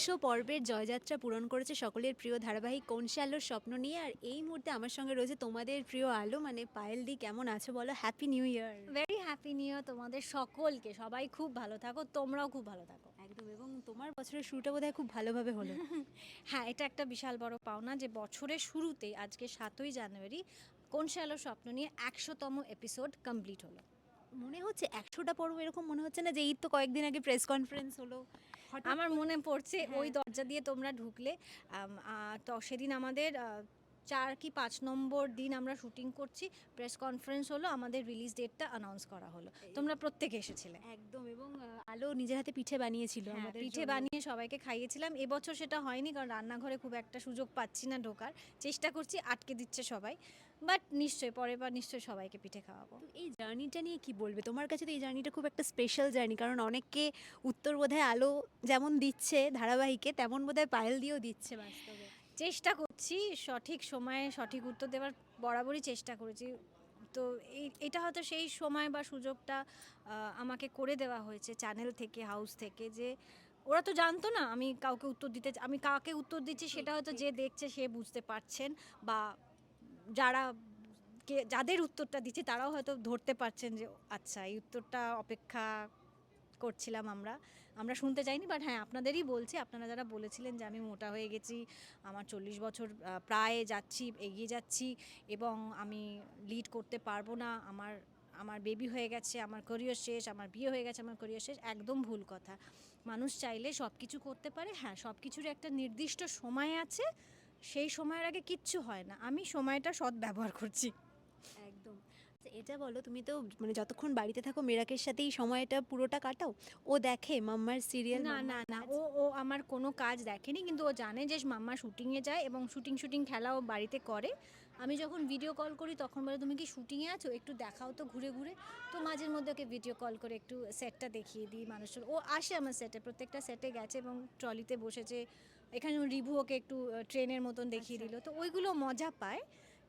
একশো পর্বের জয়যাত্রা পূরণ করেছে সকলের প্রিয় ধারাবাহিক কোন সে আলোর স্বপ্ন নিয়ে। আর এই মুহূর্তে আমার সঙ্গে রয়েছে তোমাদের প্রিয় আলো মানে পায়েল দি কেমন আছো বলো? Happy new year very happy new year তোমাদের সকলকে। সবাই খুব ভালো থাকো তোমরাও খুব ভালো থাকো। একদম এবং তোমার বছরের শুরুটা বোধহয় খুব ভালোভাবে হলো। হ্যাঁ এটা একটা বিশাল বড় পাওনা যে বছরের শুরুতেই আজকে সাতই জানুয়ারি কোন শ্যালো স্বপ্ন নিয়ে একশোতম এপিসোড কমপ্লিট হলো। মনে হচ্ছে একশোটা পর্ব এরকম মনে হচ্ছে না যে এই তো কয়েকদিন আগে প্রেস কনফারেন্স হলো আমার মনে পড়ছে হ্যাঁ। ওই দরজা দিয়ে তোমরা ঢুকলে আহ, তো সেদিন আমাদের আহ, চার কি পাঁচ নম্বর দিন আমরা শুটিং করছি প্রেস কনফারেন্স হলো আমাদের রিলিজ ডেটটা অ্যানাউন্স করা হলো। তোমরা প্রত্যেকে এসেছিলে। একদম এবং আলো নিজের হাতে পিঠে বানিয়েছিল হ্যাঁ, পিঠে বানিয়ে সবাইকে খাইয়েছিলাম। এবছর সেটা হয়নি কারণ রান্নাঘরে খুব একটা সুযোগ পাচ্ছি না ঢোকার। চেষ্টা করছি আটকে দিচ্ছে সবাই। বাট নিশ্চয়ই পরের বার নিশ্চয়ই সবাইকে পিঠে খাওয়াবো। এই জার্নিটা নিয়ে কি বলবে? তোমার কাছে তো এই জার্নিটা খুব একটা স্পেশাল জার্নি কারণ অনেককে উত্তর বোধহয় আলো যেমন দিচ্ছে ধারাবাহিকে তেমন বোধহয় পায়েল দিয়েও দিচ্ছে বাস্তবে। চেষ্টা করছি, সঠিক সময়ে সঠিক উত্তর দেওয়ার বরাবরই চেষ্টা করেছি। তো এটা হয়তো সেই সময় বা সুযোগটা আমাকে করে দেওয়া হয়েছে চ্যানেল থেকে হাউস থেকে যে ওরা তো জানতো না আমি কাউকে উত্তর দিতে আমি কাকে উত্তর দিচ্ছি সেটা হয়তো যে দেখছে সে বুঝতে পারছেন বা যারা কে, যাদের উত্তরটা দিচ্ছে তারাও হয়তো ধরতে পারছেন যে আচ্ছা এই উত্তরটা অপেক্ষা করছিলাম আমরা। আমরা শুনতে চাইনি বাট হ্যাঁ আপনাদেরই বলছি, আপনারা যারা বলেছিলেন যে আমি মোটা হয়ে গেছি, আমার চল্লিশ বছর প্রায় যাচ্ছি, এগিয়ে যাচ্ছি, এবং আমি লিড করতে পারব না, আমার আমার বেবি হয়ে গেছে, আমার করিয়ার শেষ, আমার বিয়ে হয়ে গেছে, আমার করিয়ার শেষ, একদম ভুল কথা। মানুষ চাইলে সব কিছু করতে পারে হ্যাঁ সব কিছুর একটা নির্দিষ্ট সময় আছে, সেই সময়ের আগে কিচ্ছু হয় না। আমি সময়টা সৎ ব্যবহার করছি। এটা বলো তুমি তো মানে যতক্ষণ বাড়িতে থাকো মেরাকের সাথেই সময়টা পুরোটা কাটাও। ও দেখে মাম্মার সিরিয়াল না না না ও ও আমার কোনো কাজ দেখেনি কিন্তু ও জানে যে মাম্মা শুটিংয়ে যায় এবং শুটিং শুটিং খেলা ও বাড়িতে করে। আমি যখন ভিডিও কল করি তখন বলে তুমি কি শুটিংয়ে আছো? একটু দেখাও তো ঘুরে ঘুরে। তো মাঝের মধ্যে ওকে ভিডিও কল করে একটু সেটটা দেখিয়ে দিই মানুষের ও আসে আমার সেটে প্রত্যেকটা সেটে গেছে এবং ট্রলিতে বসেছে। এখানে রিভু ওকে একটু ট্রেনের মতন দেখিয়ে দিল। তো ওইগুলো মজা পায়।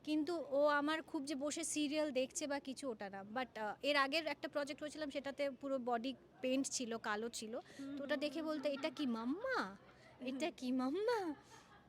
কিন্তু ও আমার খুব যে বসে সিরিয়াল দেখছে বা কিছু ওটা না। বাট এর আগের একটা প্রজেক্ট হয়েছিলাম সেটাতে পুরো বডি পেন্ট ছিল কালো ছিল। তো ওটা দেখে বলতে এটা কি মাম্মা? এটা কি মাম্মা?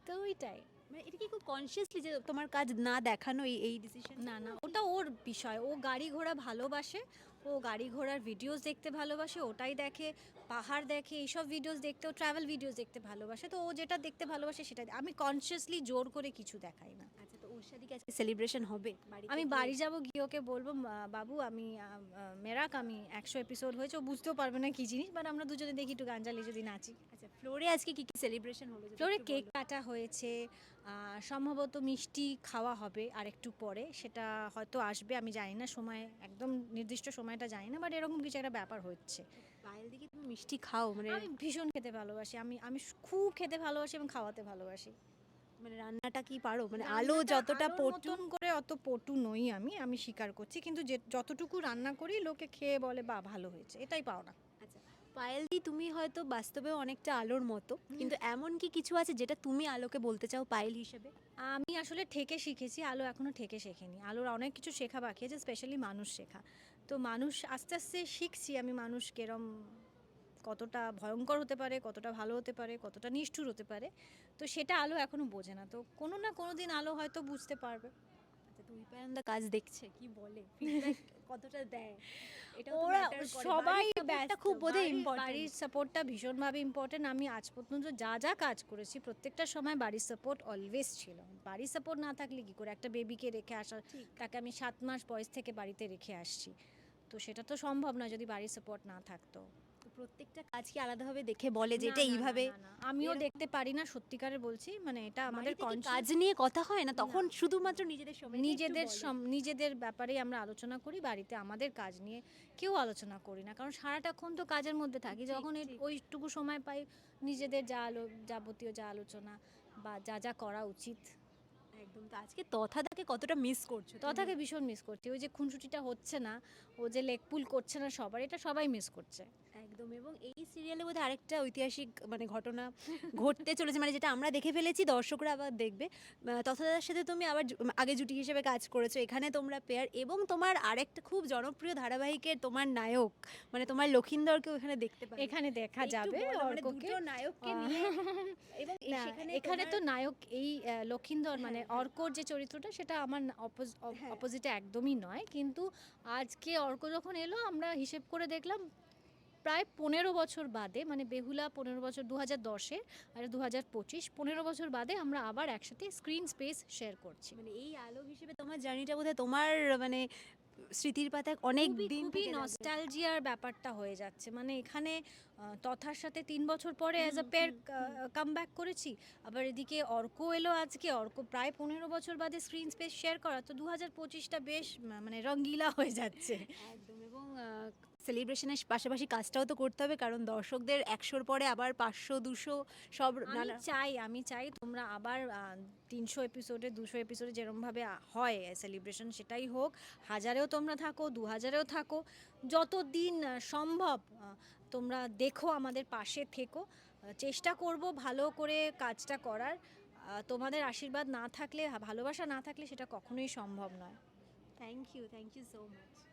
তো ওইটাই। মানে এটা কি খুব কনসিয়াসলি যে তোমার কাজ না দেখানো এই এই ডিসিশন না না ওটা ওর বিষয়। ও গাড়ি ঘোড়া ভালোবাসে ও গাড়ি ঘোড়ার ভিডিওস দেখতে ভালোবাসে ওটাই দেখে পাহাড় দেখে এইসব ভিডিওস দেখতে ও ট্রাভেল ভিডিওস দেখতে ভালোবাসে। তো ও যেটা দেখতে ভালোবাসে সেটা আমি কনসিয়াসলি জোর করে কিছু দেখাই না। আচ্ছা কি আজকে সেলিব্রেশন হবে আমি বাড়ি যাব গিয়ে ওকে বলব বাবু আমি মেরাক আমি একশো এপিসোড হয়েছে ও বুঝতেও পারবে না কি জিনিস বাট আমরা দুজনে দেখি একটু গান চালিয়ে যদি নাচি। আচ্ছা ফ্লোরে আজকে কি কি সেলিব্রেশন হলো ফ্লোরে কেক কাটা হয়েছে সম্ভবত মিষ্টি খাওয়া হবে আর একটু পরে সেটা হয়তো আসবে আমি জানি না সময় একদম নির্দিষ্ট সময়টা জানি না বাট এরকম কিছু একটা ব্যাপার হচ্ছে। পায়েল দিকে তুমি মিষ্টি খাও মানে আমি ভীষণ খেতে ভালোবাসি আমি আমি খুব খেতে ভালোবাসি এবং খাওয়াতে ভালোবাসি। মানে রান্নাটা কি পারো? মানে আলো যতটা আলোর পটু মতন করে অত পটু নই আমি আমি স্বীকার করছি। কিন্তু যে যতটুকু রান্না করি লোকে খেয়ে বলে বা ভালো হয়েছে। এটাই পাও না। আচ্ছা পায়েল দি তুমি হয়তো বাস্তবে অনেকটা আলোর মতো কিন্তু এমন কি কিছু আছে যেটা তুমি আলোকে বলতে চাও পায়েল হিসেবে? আমি আসলে ঠেকে শিখেছি আলো এখনও ঠেকে শেখেনি। আলোর অনেক কিছু শেখা বাকি আছে স্পেশালি মানুষ শেখা। তো মানুষ আস্তে আস্তে শিখছি আমি মানুষ কেরম কতটা ভয়ঙ্কর হতে পারে কতটা ভালো হতে পারে কতটা নিষ্ঠুর হতে পারে তো সেটা আলো এখনও বোঝে না। তো কোনো না কোনো দিন আলো হয়তো বুঝতে পারবে। আচ্ছা কাজ দেখছে কি বলে? কতটা দেয়? এটা ওরা সবাই ব্যস্ত খুব বোধহয় ইম্পর্টেন্ট বাড়ির সাপোর্টটা ভীষণভাবে ইম্পর্টেন্ট আমি আজ পর্যন্ত যা যা কাজ করেছি প্রত্যেকটা সময় বাড়ির সাপোর্ট অলওয়েজ ছিল। বাড়ির সাপোর্ট না থাকলে কি করে একটা বেবিকে রেখে আসা তাকে আমি সাত মাস বয়স থেকে বাড়িতে রেখে আসছি। তো সেটা তো সম্ভব না যদি বাড়ির সাপোর্ট না থাকতো। প্রত্যেকটা কাজ কি আলাদাভাবে দেখে বলে যে এটা এইভাবে। আমিও দেখতে পারি না সত্যিকারের বলছি মানে এটা আমাদের কাজ নিয়ে কথা হয় না? তখন শুধুমাত্র নিজেদের সময় নিজেদের নিজেদের ব্যাপারেই আমরা আলোচনা করি বাড়িতে আমাদের কাজ নিয়ে কেউ আলোচনা করি না। কারণ সারাটাক্ষণ তো কাজের মধ্যে থাকি। যখন ওইটুকু সময় পাই নিজেদের যা আলো যাবতীয় যা আলোচনা বা যা যা করা উচিত। একদম। তো আজকে তথাদাকে কতটা মিস করছ তথাকে ভীষণ মিস করছি। ওই যে খুনসুটিটা হচ্ছে না ও যে লেগ পুল করছে না সবার এটা সবাই মিস করছে। একদম এবং এই সিরিয়ালে বোধহয় আরেকটা ঐতিহাসিক মানে ঘটনা ঘটতে চলেছে মানে যেটা আমরা দেখে ফেলেছি দর্শকরা আবার দেখবে। তথাদার সাথে তুমি আবার আগে জুটি হিসেবে কাজ করেছ এখানে তোমরা পেয়ার এবং তোমার আরেকটা খুব জনপ্রিয় ধারাবাহিকের তোমার নায়ক মানে তোমার লক্ষিন্দরকেও এখানে দেখতে পাবে। এখানে দেখা যাবে মানে নায়ককে নিয়ে এবং এখানে তো নায়ক এই লক্ষিন্দর মানে হ্যাঁ, হ্যাঁ। অর্কর যে চরিত্রটা সেটা আমার হ্যাঁ। অপোজিটে একদমই নয়। কিন্তু আজকে অর্ক যখন এলো আমরা হিসেব করে দেখলাম প্রায় পনেরো বছর বাদে মানে বেহুলা পনেরো বছর দু হাজার দশে আর দু হাজার পঁচিশ পনেরো বছর বাদে আমরা আবার একসাথে স্ক্রিন স্পেস শেয়ার করছি। মানে এই আলো হিসেবে তোমার জার্নিটা বোধহয় তোমার মানে স্মৃতির পাতায় অনেক দিন নস্টালজিয়ার ব্যাপারটা হয়ে যাচ্ছে। মানে এখানে তথার সাথে তিন বছর পরে as a pair come back করেছি। আবার এদিকে অর্ক এলো আজকে। অর্ক প্রায় পনেরো বছর বাদে স্ক্রিন স্পেস শেয়ার করা। তো দু হাজার পঁচিশটা বেশ মানে রঙ্গিলা হয়ে যাচ্ছে। একদম এবং সেলিব্রেশনের পাশাপাশি কাজটাও তো করতে হবে কারণ দর্শকদের একশোর পরে আবার পাঁচশো দুশো সব নানা চাই আমি চাই তোমরা আবার তিনশো এপিসোডে দুশো এপিসোডে যেরমভাবে হয় সেলিব্রেশন সেটাই হোক। হাজারেও তোমরা থাকো দু হাজারেও থাকো। যত দিন সম্ভব তোমরা দেখো আমাদের পাশে থেকো। চেষ্টা করব ভালো করে কাজটা করার। তোমাদের আশীর্বাদ না থাকলে, ভালোবাসা না থাকলে সেটা কখনোই সম্ভব নয়। Thank you thank you so much